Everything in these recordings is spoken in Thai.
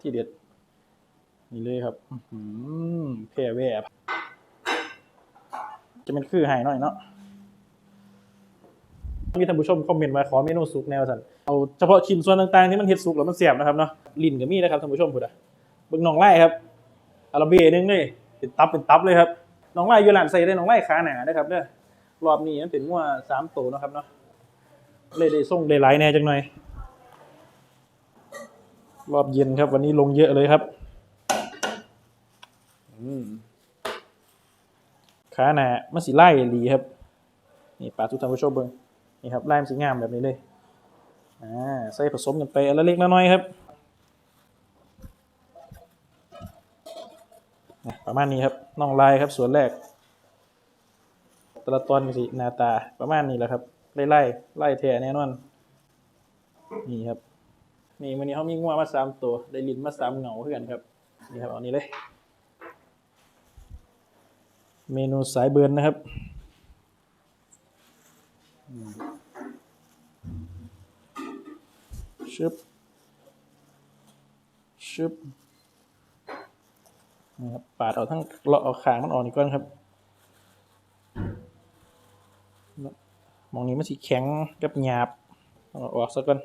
ที่เด็ด นี่เลยครับอื้อแพ่แว่จะเป็นคือหายหน่อยเนาะมีท่านผู้ชมคอมเมนต์มาขอเมนูสุกแนวสันเอาเฉพาะชิ้นส่วนต่างๆที่มันเฮ็ดสุกแล้วมันเสียบนะครับเนาะลิ้นก็มีนะครับท่านผู้ชมพูดอะเบิ่งน้องไล่ครับอาราเบะหนึงเลยเป็นตับเป็นตับเลยครับน้องไล่ยู่หลานใส่ได้น้องไล่ขาหนานะครับเด้อรอบนี้มันเป็นงัวสามตัวนะครับเนาะเลยได้ส่งได้หลายแน่จังหน่อย รอบเย็นครับ วันนี้ลงเยอะเลยครับอืมขาหนามันสีไล่ดีครับ นี่ปลาทุกท่านผู้ชมเบิ้งนี่ครับไล่มันสีงามแบบนี้เลยอ่าใส่ผสมกันไปอนละเล็กละน้อยครับนะประมาณนี้ครับน่องลายครับส่วนแรกแต่ละตอนมีสีหน้าตาประมาณนี้แหละครับไล่ไล่ไล่แท้แน่นอนนี่ครับ นี่วันนี้เขามีงัวมาสามตัว ได้ลินมาสามเหงาเพื่อนครับ นี่ครับเอานี้เลย เมนูสายเบิร์นนะครับ ชึบ ชึบนี่ครับปาดเอาทั้งเลาะเอาขางมันออกนี่ก่อนครับ มองนี้มันสีแข็งกับหยาบออกซะก่อน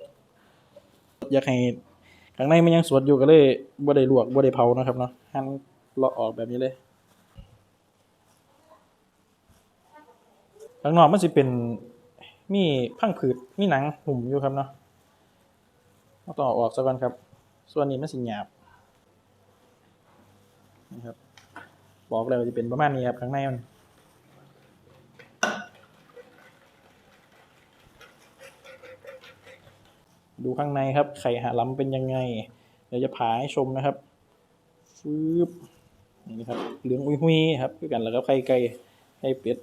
อยากให้ข้างในมันยังสดอยู่ก็เลยบ่ได้ลวกบ่ได้เผานะครับเนาะหั่นเลาะออกแบบนี้เลยข้างนอกมันสิเป็นมีพังผืดมีหนังหุ่มอยู่ครับเนาะเราต้องอออกซะก่อนครับ ส่วนนี้มันสิหยาบนะครับบอกเลยว่าจะเป็นประมาณนี้ครับข้างในมัน ดูข้างในครับ ไข่หาล้ำเป็นยังไง เดี๋ยวจะผ่าให้ชมนะครับฟืบนี่ครับเหลืองอุ้ยๆครับคือกันแล้วก็ไข่ไก่ไข่เป็ด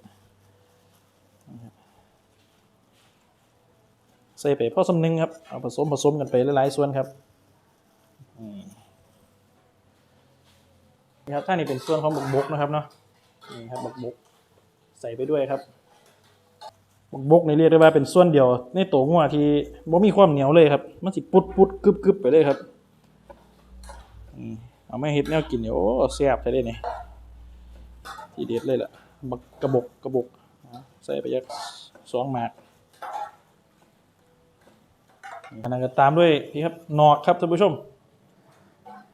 ใส่ไปพอสำนึงครับ เอาผสมผสมกันไปหลายๆส่วนครับนี่นี่ครับถ้านี่เป็นส่วนของบกบกนะครับเนาะนี่ครับบกบกใส่ไปด้วยครับ บกบกนี่เรียกได้ว่าเป็นส่วนเดียว ในโตงัวที่บ่มีความเหนียวเลยครับ มันสิปุดปุดกึบกึบไปเลยครับเอาไม่เฮ็ดแนวกินเนี่ยโอ้แซ่บใช่ได้เนี่ยทีเด็ดเลยล่ะบักกระบกกระบกอะใส่ไปยักสองหมากอันนั้นก็ตามด้วยพี่ครับหนอกครับท่านผู้ชม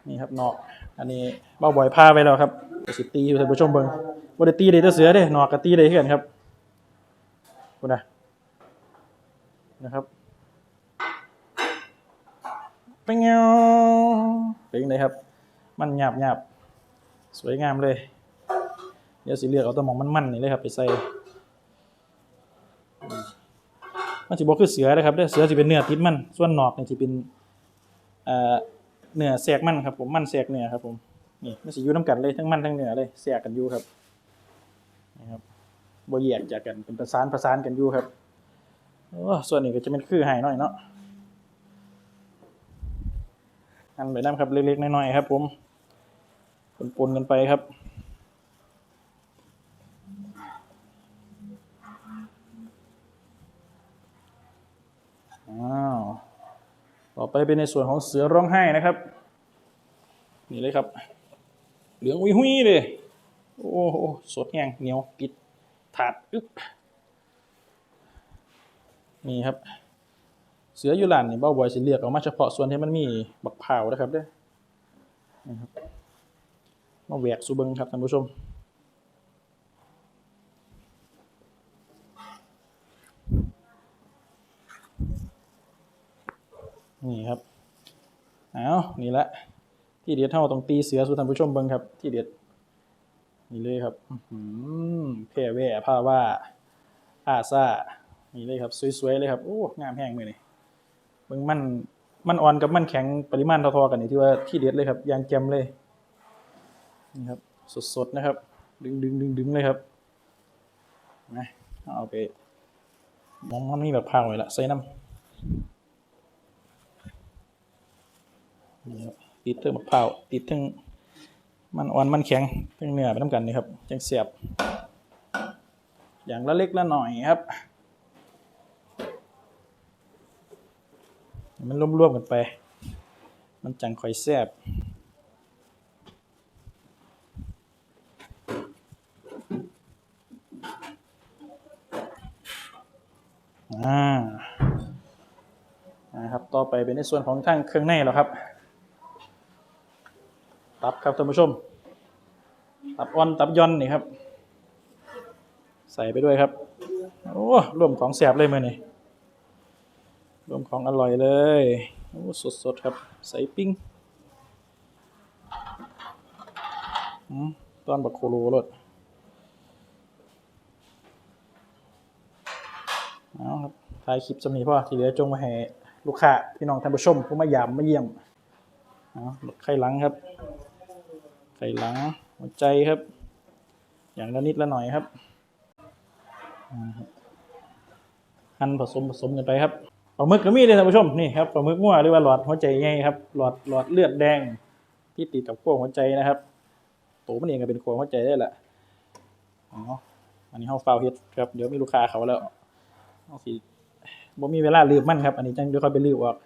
นี่ครับหนอก อันนี้เบ้าบ่อยพาไปแล้วครับสิตีท่านผู้ชมเบิ่งบ่ได้ตีได้แต่เสือเด้หนอกก็ตีได้คือกันครับ คุณนะนะครับ เป็นไงเป็นไงครับ มันหยาบหยาบสวยงามเลย เดี๋ยวสีเลือกเอาตัวหมองมันๆนี่เลยครับ ไปใส่มันจะบอกคือเสือนะครับเด้อเสือจะเป็นเนื้อติดมัน ส่วนหนอกนี่จะเป็นเนื้อแสกมันครับ ผมมันแสกเนื้อครับผมนี่มันสิอยู่น้ำกันเลยทั้งมันทั้งเนื้อเลยแสกกันอยู่ครับนี่ครับ บ่แยกจากกันเป็นประสานประสานกันอยู่ครับโอ้ส่วนนี้ก็จะเป็นคือหายหน่อยเนาะอันไปน้ำครับเล็กๆน้อยๆครับ ผมปนๆกันไปครับอ้าวต่อไปเป็นในส่วนของเสือร้องไห้นะครับ นี่เลยครับ เหลืองอุ้ยหุยเลยโอ้โหสดแห้งเหนียวปิด ถาดอึ๊บนี่ครับ เสือยูหลานนี่เบ้าบอยสิเลือกเอามาเฉพาะส่วนที่มันมีบักเผาวนะครับเด้อนี่ครับมาแหวกสูเบิงครับท่านผู้ชมนี่ครับ เอานี่แหละ ที่เด็ดเท่าต้องตีเสือสู่ท่านผู้ชมเบิงครับ ที่เด็ด นี่เลยครับอื้อหือแพ่แว่ผ้าว่าอาซานี่เลยครับ สวยๆเลยครับ โอ้ งามแห้งเลยนี่เบิ่งมัน มันอ่อนกับมันแข็งปริมาณเท่าๆกันนี่ที่ว่าที่เด็ดเลยครับ ยางแจมเลย นี่ครับ สดๆนะครับ ดึงดึงดึงดึงเลยครับนะเอาไปมองมันมีแบบพาวไว้ละใส่น้ำนี่ครับติดเทิงมะพร้าวติดเทิง มันอ่อนมันแข็งเพิ่งเนื้อไปน้ำกันนี่ครับจังเสียบ อย่างละเล็กละหน่อยครับ มันรวมๆกันไป มันจังค่อยแซ่บอ่านะครับ ต่อไปเป็นในส่วนของทางเครื่องในแล้วครับ ตับครับท่านผู้ชม ตับอ่อนตับย่อนนี่ครับ ใส่ไปด้วยครับ โอ้รวมของแสบเลยมือนี่รวมของอร่อยเลยโอ้สดๆครับ ใส่ปิ้งอืมตอนบักโคโลรสเอาครับถ่ายคลิปสำนีพ่อที่เหลือจงมาให้ลูกค้าพี่น้องท่านผู้ชมผู้มายามมาเยี่ยมเอาไข่หลังครับ ไข่หลังหัวใจครับ อย่างละนิดละหน่อยครับหั่นผสมผสมกันไปครับปลาหมึกก็มีเลยท่านผู้ชมนี่ครับปลาหมึกมั่วหรือว่าหลอดหัวใจใหญ่ครับหลอดหลอดเลือดแดงที่ติดกับขั้วหัวใจนะครับตัวมันเองก็เป็นขั้วหัวใจได้แหละอ๋ออันนี้เฮาฟาวเฮ็ดครับเดี๋ยวมีลูกค้าเขาแล้วเอาสิบ่มีเวลาลืมมันครับ อันนี้จังเดี๋ยวค่อยไปลืมออก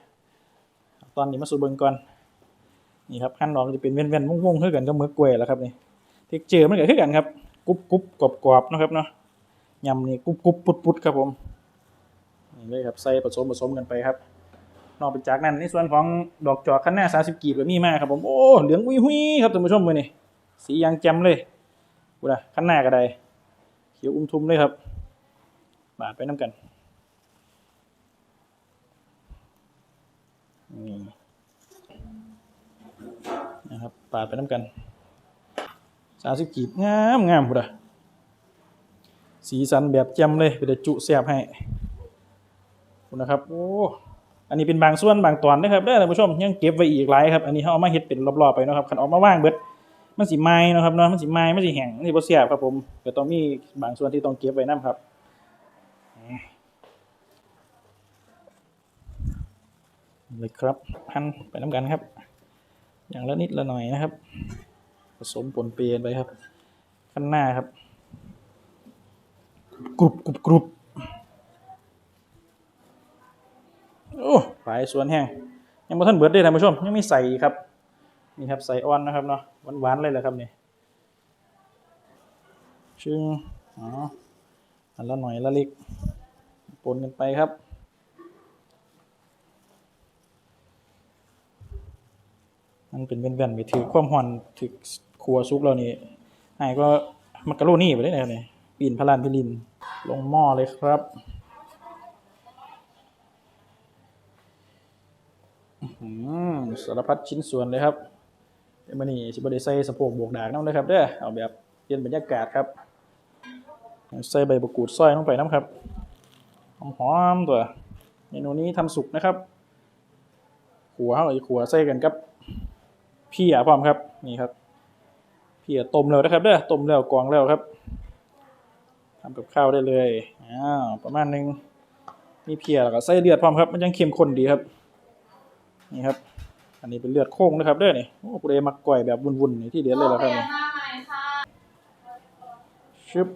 ตอนนี้มาสู่เบิ่งก่อน นี่ครับขั้นตอนจะเป็นเว้นๆวงๆคือกันกับหมึกกล้วยแล้วครับนี่เท็กเจอร์มันก็คือกันครับกรุบกรุบกรอบกรอบนะครับเนาะยำนี่กรุบกรุบปุดปุดครับผมนี่เลยครับใส่ผสมผสมกันไปครับ นอกไปจากนั้นในส่วนของดอกจอกข้างหน้าสาสิบกีบก็มีมากครับผมโอ้เหลืองอุ้ยหุยครับท่านผู้ชมมือนี่สียางแจ่มเลยกูนะข้างหน้าก็ได้เขียวอุ้มทุมเลยครับบาดไปน้ำกันนี่ นะครับปาดไปน้ำกันสาสิบกีบงามงามกูนะสีสันแบบแจ่มเลยเดี๋ยวจุแสบให้คุณนะครับโอ้อันนี้เป็นบางส่วนบางตอนนะครับได้ท่านผู้ชมยังเก็บไว้อีกหลายครับอันนี้เขาเอามาเฮ็ดเป็นรอบๆไปนะครับคันออกมาว่างเบิดมันสิไม้นะครับเนาะมันสิไม้มันสิแห้งมันสิบ่แซ่บครับผมก็ต้องมีบางส่วนที่ต้องเก็บไว้นํครับเลยครับหั่นไปน้ำกันครับ อย่างละนิดละหน่อยนะครับ ผสมปนเปลี่ยนไปครับ ข้างหน้าครับ กรุบกรุบกรุบโอ้ปลายสวนแห้งยังบ่ทันเบิดเด้ท่านผู้ชม ยังไมีใส่ครับนี่ครับใส่อ่อนนะครับเนาะหวานๆเลยแหละครับนี่ชึงอ๋ออันละหน่อยละเล็กปนกันไปครับ มันเป็นแว่นๆไปถือความหอนถือครัวซุกเรานี่ไอ้ก็มักกะโรนี่ไปได้ไหนเนี่ยปีนพลานพิลินลงหม้อเลยครับอื้อหือสารพัดชิ้นส่วนเลยครับเดี๋ยวมันนี่สิบได้ใส่สะโพกบวกดากน้ำเลยครับเด้อเอาแบบเปลี่ยนบรรยากาศครับ ใส่ใบมะกรูดซอยลงไปน้ำครับหอมๆตัวเมนูนี้ทำสุกนะครับ ขัวเข้าไปขัวใส่กันกับ เพี่พร้อมครับนี่ครับ เพี่ต้มแล้วนะครับเด้อต้มแล้วกรองแล้วครับทำกับข้าวได้เลยอ้าวประมาณนึงมีเพียแล้วก็ไส้เลือดพร้อมครับ มันยังเข้มข้นดีครับ นี่ครับ อันนี้เป็นเลือดโค้งนะครับเด้อนี่โอ้กูเลยมักก่อยแบบวุ่นๆนี่ที่เด็ดเลยแล้วครับนี่ชึบ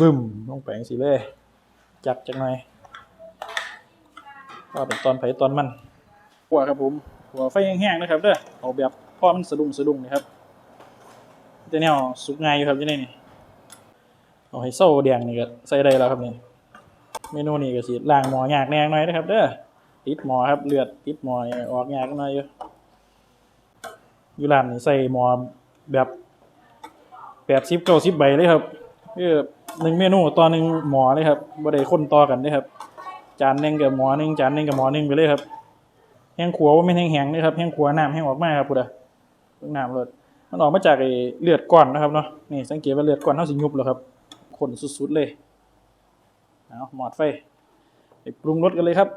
บึ้มลงไปงสิเลยจัดจังหน่อยก็เป็นตอนไผ่ตอนมันหัวครับผม หัวไฟแห้งๆนะครับเด้อเอาแบบพ่อมันสะดุ้งสะดุ้งนะครับจะแนวสุกง่ายอยู่ครับที่นี่นี่เอาให้โซ่แดงนี่ก็ใส่ได้แล้วครับนี่เมนูนี้ก็สิล้างหมอยากแนงหน่อยนะครับเด้อติดหมอครับเลือดติดหมอนี่ออกยากหน่อยอยู่อยู่ร้านนี่ใส่หมอแบบแปดสิบเก้าสิบใบเลยครับคือหนึ่งเมนูต่อหนึ่งหมอเลยครับบ่ได้คนต่อกันเด้ครับ จานหนึงกับหมอหนึงจานหนึงกับหมอหนึงไปเลยครับ แห้งขัวว่าไม่แห้งแห้งเลยครับแห้งขัวน้ำแห้งออกมาครับพุทธะน้ำเลยมันออกมาจากไอ้เลือดก้อนนะครับเนาะนี่สังเกตว่าเลือดก้อนเท่าสิยุบแล้วครับขนสุดๆเลยเอาหมอดไฟไปปรุงรสกันเลยครับ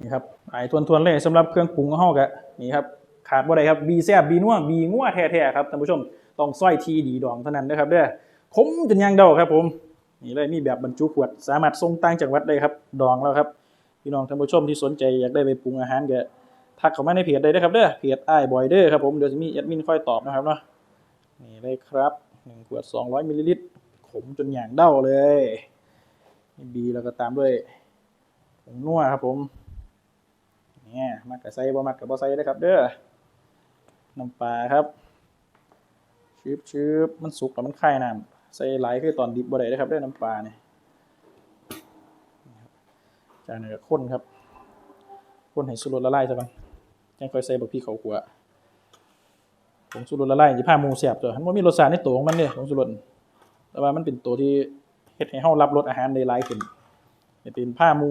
นี่ครับไอ้ทวนๆเลยสำหรับเครื่องปรุงของกะนี่ครับขาดบ่ได้ครับบีแซบบีนัวบีงัวแท้ๆครับท่านผู้ชมต้องซอยทีดีดองเท่านั้นนะครับเด้อขมจนยางเดาครับผมนี่เลยมีแบบบรรจุขวดสามารถส่งต่างจังหวัดได้ครับ ดองแล้วครับ พี่น้องท่านผู้ชมที่สนใจอยากได้ไปปรุงอาหารก็ทักเข้ามาในเพจได้นะครับเด้อเพจไอ้บอยเด้อครับผมเดี๋ยวจะมีแอดมินคอยตอบนะครับเนาะนี่เลยครับหนึ่งขวดสองร้อยมิลลิลิตรขมจนอย่างเด้าเลยมีบีแล้วก็ตามด้วยผงนัวครับผมเนี่ยมักกับใส่บ่มักกับบ่ใส่นะครับเด้อน้ำปลาครับชืบชืบมันสุกแล้วมันคายน้ำใส่หลคือตอนดิบบ่ได้นะครับเด้อน้ำปลาเนี่ย จากนั้นก็ข้นครับข้นให้สุรละลายซะก่อนจังค่อยใส่บักพริกเขาขัวผงสุรละลายสิพามูแซ่บตัวมันมีรสชาติในตัวของมันเด้ผงสุรแต่ว่ามันเป็นตัวที่เฮ็ดให้เฮารับรสอาหารได้หลายขึ้นเป็นผ้ามู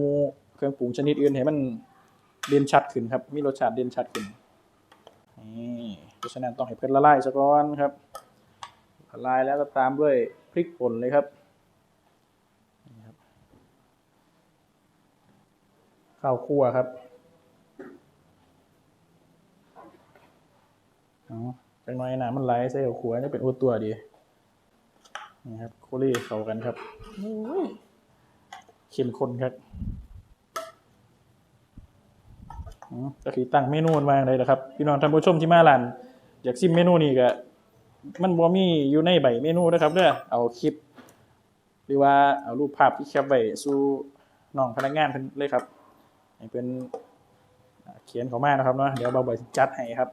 เครื่องปรุงชนิดอื่นให้มันเด่นชัดขึ้นครับ มีรสชาติเด่นชัดขึ้นนี่เพราะฉะนั้นต้องให้เพิ่นละลายซะก่อนครับละลายแล้วก็ตามด้วยพริกป่นเลยครับนี่ครับ ข้าวคั่วครับเอาจังน้อยน้ำมันไหลใส่ข้าวคั่วจะเป็นอุดตัวดีนี่ครับโคลี่เข้ากันครับโอ้ยเข้มข้นครับอืมก็คือตั้งเมนูมาอย่างไรนะครับ พี่น้องท่านผู้ชมที่มาร้านอยากซิมเมนูนี้ก็มันบ่มีอยู่ในใบเมนูนะครับเด้อเอาคลิป หรือว่าเอารูปภาพที่แคปไว้สู่น้องพนักงานเพิ่นเลยครับ ให้เป็นเขียนเขามานะครับเนาะเดี๋ยวเบาบ่อยจัดให้ครับ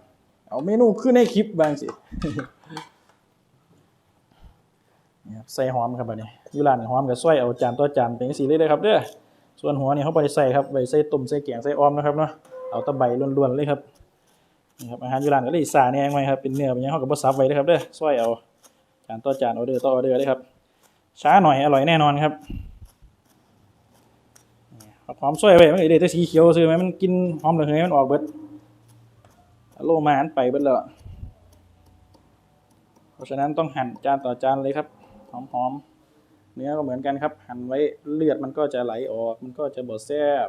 เอาเมนูขึ้นในคลิปบางสินี่ครับใส่หอมครับบัดนี้ยูรานหอมกับซอยเอาจานต่อจานเป็นจังซี่เลยเด้ครับเด้อส่วนหัวนี่เขาบ่ได้ใส่ครับไว้ใส่ต้มใส่แกงใส่ออมนะครับเนาะเอาตะใบล้วนๆเลยครับนี่ครับอาหารยูรานก็เลยสาแหนงไว้ครับเป็นเนื้อเป็นยังเขาก็บ่ซับไว้เด้ครับเด้อซอยเอาจานต่อจานออเดอร์ต่อออเดอร์เลยครับช้าหน่อยอร่อยแน่นอนครับ หอมซอยไว้มันก็ดแต่สีเขียวซื่อไหมมันกินหอมระเหยมันออกเบิดโลมาหันไปเบิดแล้วเพราะฉะนั้นต้องหั่นจานต่อจานเลยครับหอมๆเนื้อก็เหมือนกันครับ หั่นไว้เลือดมันก็จะไหลออก มันก็จะบดแซ่บ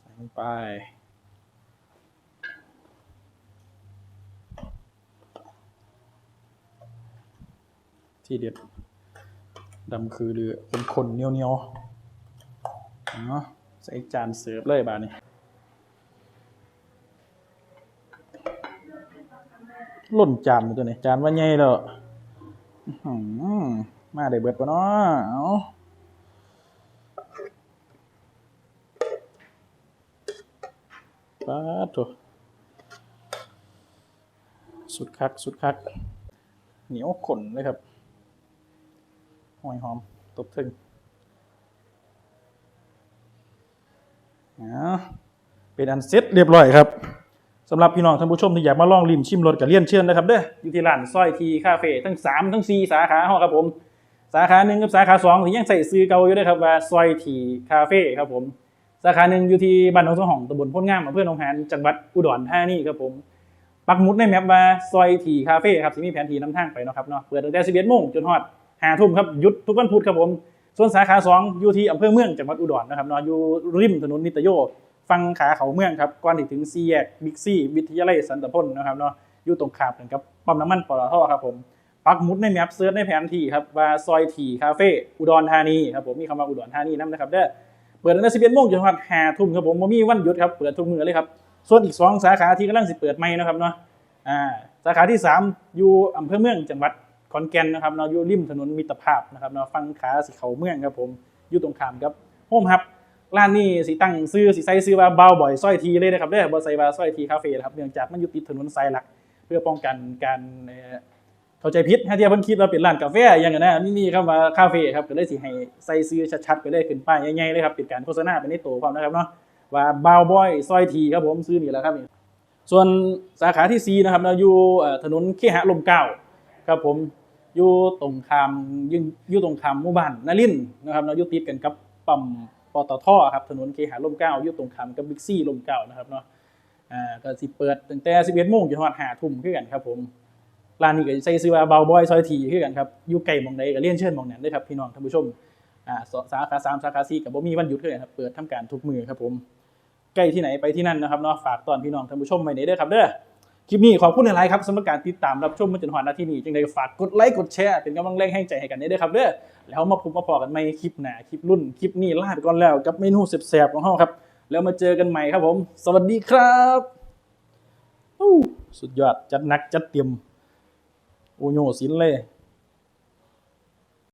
ใส่ลงไปที่เด็ด ดำคือหรือคนๆเนียวๆเนาะใส่จานเสิร์ฟเลยบานี้ล่นจานตัวนี้จานว่าใหญ่แล้วอื้อหือมาได้เบิดปะเนาะเอาปาดโถสุดคัก สุดคัก เหนียวขนเลยครับ หอยหอมตบถึงเอาเป็นอันเสร็จเรียบร้อยครับสำหรับพี่น้องท่านผู้ชมที่อยากมาลองริมชิมรสกับเลี่ยนเชิญนะครับเด้ออยู่ที่ร้านซอยทีคาเฟ่ทั้ง 3 ทั้ง 4 สาขาเฮาครับผม สาขาหนึ่งกับสาขาสองที่ยังใส่ซื้อเก่าอยู่เด้วยครับว่าซอยทีคาเฟ่ครับผม สาขาหนึ่งอยู่ที่บ้านหนองสองห้องตำบลพ้นงามอำเภอหนองหานจังหวัดอุดรธานีครับผมปักหมุดในแมปว่าซอยทีคาเฟ่ครับที่มีแผนที่นำทางไปเนาะครับเนาะเปิดตั้งแต่11โมงจนฮอด 5ทุ่มครับหยุดทุกวันพุธครับผม ส่วนสาขาสองอยู่ที่อำเภอเมืองจังหวัดอุดรนะครับเนาะอยู่ริมถนนนิตโยฟังขาเขาเมืองครับก่อนถึงซีแยกบิ๊กซี่วิทยาลัยสันตพลนะครับเนาะอยู่ตรงขามกันกับปั๊มน้ำมันปตทครับผมปักหมุดในแมปเซิร์ชในแผนที่ครับว่าซอยทีคาเฟ่อุดรธานีครับผมมีคำว่าอุดรธานีนํนนะครับเด้อเปิดตั้งแต่11โมงจนถึง5ทุ่มครับผมมีวันหยุดครับเปิดทุกมื้อเลยครับส่วนอีก2สาขาที่กำลังสิเปิดใหม่นะครับเนาะอ่าสาขาที่ 3 อยู่อำเภอเมืองจังหวัด ขอนแก่นนะครับเนาะอยู่ริมถนนมิตรภาพนะครับเนาะฟังขาสิเขาเมืองครับผมอยู่ตรงข้ามกับโฮมฮับร้านนี้สิตั้งซื้อสิใส่ซื้อว่าเบาบ่อยสร้อยทีเลยนะครับเด้อบ่ใส่ว่าสร้อยทีคาเฟ่นะครับเนื่องจากมันอยู่ติดถนนสายหลัก เพื่อป้องกันการเข้าใจผิดให้เทียเพิ่นคิดว่าเป็นร้านกาแฟอย่างนั้นนะนี่นี่คำว่าคาเฟ่ครับก็เลยสิให้ใส่ซื้อชัดๆไปเลยขึ้นป้ายใหญ่ๆเลยครับเป็นการโฆษณาไปในตัวพร้อมนะครับเนาะว่าเบาบ่อยสร้อยทีครับผมซื้อนี่แหละครับนี่ส่วนสาขาที่สี่นะครับเนาอยู่ถนนเคหะลมเก้าครับผม อยู่ตรงข้ามยู่อยู่ตรงข้ามหมู่บ้านนารินนะครับเนาะอยู่ติดกันกับปั๊มปตทครับถนนเคหาลมเก้าอยู่ตรงข้ามกับบิ๊กซี่ลมเก้านะครับเนาะอ่าก็สิเปิดตั้งแต่11โมงจนถึง5ทุ่มคือกันครับผมร้านนี้ก็ใส่ชื่อว่าเบาบอยซอยทีคือกันครับอยู่ไกลหมองใดก็เรียนเชิญมองนั้นด้ครับพี่น้องท่านผู้ชมอ่าสาขา3สาขา4ก็บ่มีวันหยุดคือกันครับเปิดทำการทุกมือครับผมใกล้ที่ไหนไปที่นั่นนะครับเนาะฝากตอนพี่น้องท่านผู้ชมไว้ในเด้อครับเด้อ คลิปนี้ขอบคุณหลายๆครับสำหรับการติดตามรับชมมาจนถึงนาทีนี้จึงได้ฝากกดไลค์กดแชร์เป็นกำลังแรงให้ใจให้กันได้วยครับเด้อแล้วมาพบมาพอกันใหม่คลิปหน้าคลิปรุ่นคลิปนี้ลาไปก่อนแล้วกับเมนูแสบๆของเฮาครับ แล้วมาเจอกันใหม่ครับผม สวัสดีครับสุดยอดจัดหนักจัดเต็มโอโยสินเลย